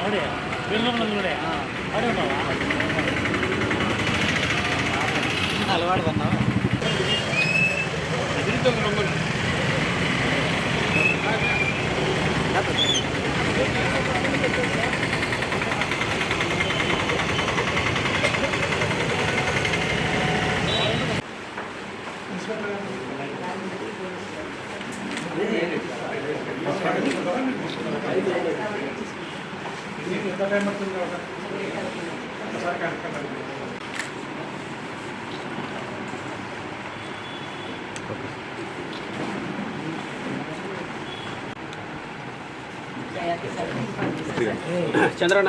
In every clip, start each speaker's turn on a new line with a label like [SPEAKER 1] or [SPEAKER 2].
[SPEAKER 1] അവിടെ ಬೆಂಗಳೂರಿನಲ್ಲಿ
[SPEAKER 2] ನೋಡಿ ಹಾಂ അവിടെ ಹಲವಾರು ಬಂದಾವ. వెనుక్కున్నాడు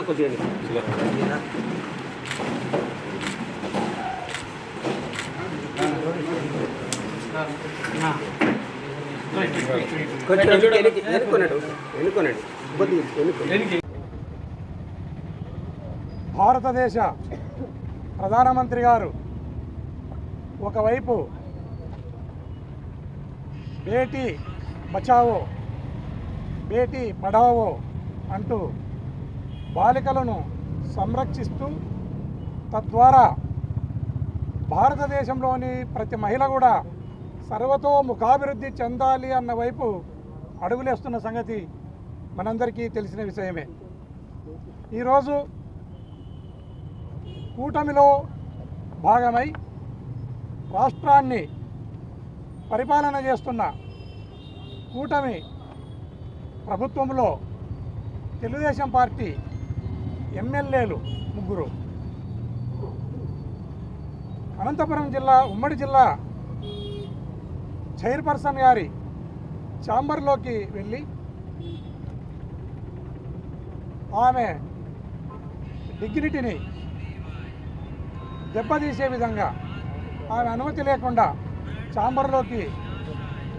[SPEAKER 2] కొద్దిగా
[SPEAKER 3] భారతదేశ ప్రధానమంత్రి గారు ఒకవైపు బేటీ బచావో బేటీ పడావో అంటూ బాలికలను సంరక్షిస్తూ తద్వారా భారతదేశంలోని ప్రతి మహిళ కూడా సర్వతో ముఖాభివృద్ధి చెందాలి అన్న వైపు అడుగులేస్తున్న సంగతి మనందరికీ తెలిసిన విషయమే. ఈరోజు కూటమిలో భాగమై రాష్ట్రాన్ని పరిపాలన చేస్తున్న కూటమి ప్రభుత్వంలో తెలుగుదేశం పార్టీ ఎమ్మెల్యేలు ముగ్గురు. అనంతపురం జిల్లా ఉమ్మడి జిల్లా చైర్పర్సన్ గారి ఛాంబర్లోకి వెళ్ళి ఆమె డిగ్నిటీని దెబ్బతీసే విధంగా ఆమె అనుమతి లేకుండా ఛాంబర్లోకి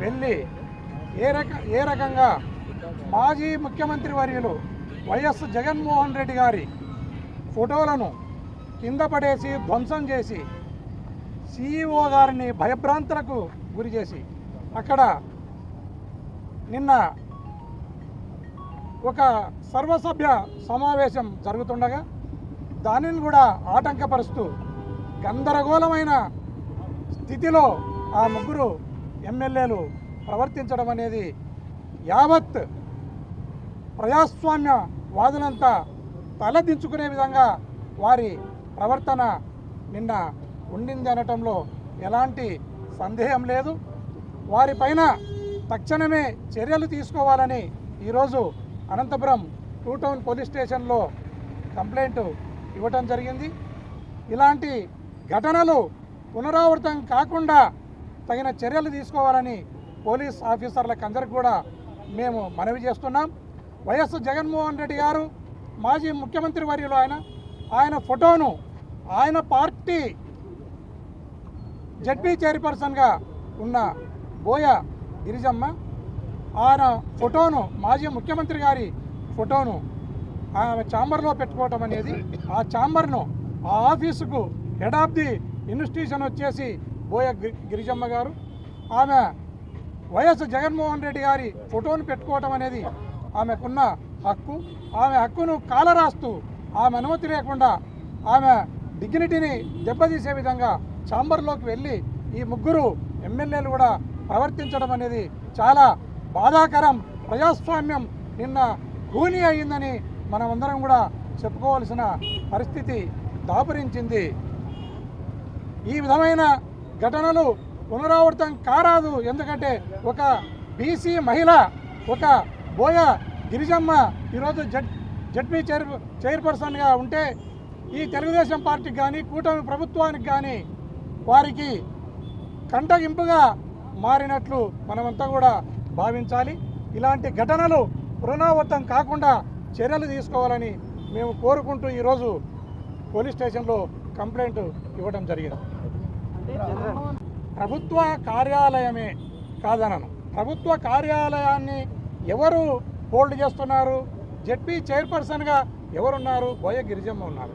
[SPEAKER 3] వెళ్ళి ఏ రక ఏ రకంగా మాజీ ముఖ్యమంత్రి వర్యులు వైఎస్ జగన్మోహన్ రెడ్డి గారి ఫోటోలను కింద పడేసి ధ్వంసం చేసి సిఇఓ గారిని భయభ్రాంతులకు గురి చేసి. అక్కడ నిన్న ఒక సర్వసభ్య సమావేశం జరుగుతుండగా దానిని కూడా ఆటంకపరుస్తూ గందరగోళమైన స్థితిలో ఆ ముగ్గురు ఎమ్మెల్యేలు ప్రవర్తించడం అనేది యావత్ ప్రజాస్వామ్య వాదులంతా తలదించుకునే విధంగా వారి ప్రవర్తన నిన్న ఉండింది అనటంలో ఎలాంటి సందేహం లేదు. వారిపైన తక్షణమే చర్యలు తీసుకోవాలని ఈరోజు అనంతపురం టూ టౌన్ పోలీస్ స్టేషన్లో కంప్లైంట్ ఇవ్వటం జరిగింది. ఇలాంటి ఘటనలు పునరావృతం కాకుండా తగిన చర్యలు తీసుకోవాలని పోలీస్ ఆఫీసర్లకు అందరికి కూడా మేము మనవి చేస్తున్నాం. వైఎస్ జగన్మోహన్ రెడ్డి గారు మాజీ ముఖ్యమంత్రి వర్యులు ఆయన ఆయన ఫోటోను ఆయన పార్టీ జడ్పీ చైర్పర్సన్గా ఉన్న బోయ గిరిజమ్మ ఆయన ఫోటోను మాజీ ముఖ్యమంత్రి గారి ఫోటోను ఆమె ఛాంబర్లో పెట్టుకోవటం అనేది ఆ ఛాంబర్ను ఆ ఆఫీసుకు హెడ్ ఆఫ్ ది ఇన్స్టిట్యూషన్ వచ్చేసి బోయ గి- గిరిజమ్మ గారు. ఆమె వైఎస్ జగన్మోహన్ రెడ్డి గారి ఫోటోను పెట్టుకోవటం అనేది ఆమెకున్న హక్కు. ఆమె హక్కును కాలరాస్తూ ఆమె అనుమతి లేకుండా ఆమె డిగ్నిటీని దెబ్బతీసే విధంగా ఛాంబర్లోకి వెళ్ళి ఈ ముగ్గురు ఎమ్మెల్యేలు కూడా ప్రవర్తించడం అనేది చాలా బాధాకరం ప్రజాస్వామ్యం నిన్న కూని అయిందని మనమందరం కూడా చెప్పుకోవాల్సిన పరిస్థితి దాపురించింది. ఈ విధమైన ఘటనలు పునరావృతం కారాదు. ఎందుకంటే ఒక బీసీ మహిళ ఒక బోయ గిరిజమ్మ ఈరోజు జడ్ జడ్పీ చైర్ చైర్పర్సన్గా ఉంటే ఈ తెలుగుదేశం పార్టీకి కానీ కూటమి ప్రభుత్వానికి కానీ వారికి కంటగింపుగా మారినట్లు మనమంతా కూడా భావించాలి. ఇలాంటి ఘటనలు పునరావృతం కాకుండా చర్యలు తీసుకోవాలని మేము కోరుకుంటూ ఈరోజు పోలీస్ స్టేషన్లో కంప్లైంట్ ఇవ్వడం జరిగింది. ప్రభుత్వ కార్యాలయమే కాదనను. ప్రభుత్వ కార్యాలయాన్ని ఎవరు హోల్డ్ చేస్తున్నారు? జడ్పీ చైర్పర్సన్గా ఎవరున్నారు? బోయ గిరిజమ్మ ఉన్నారు.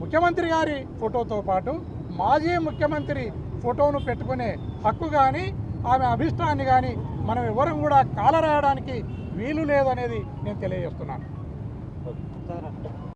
[SPEAKER 3] ముఖ్యమంత్రి గారి ఫోటోతో పాటు మాజీ ముఖ్యమంత్రి ఫోటోను పెట్టుకునే హక్కు కానీ ఆమె అభిష్టాన్ని కానీ మనం ఎవరం కూడా కాలరాయడానికి వీలు లేదనేది నేను తెలియజేస్తున్నాను.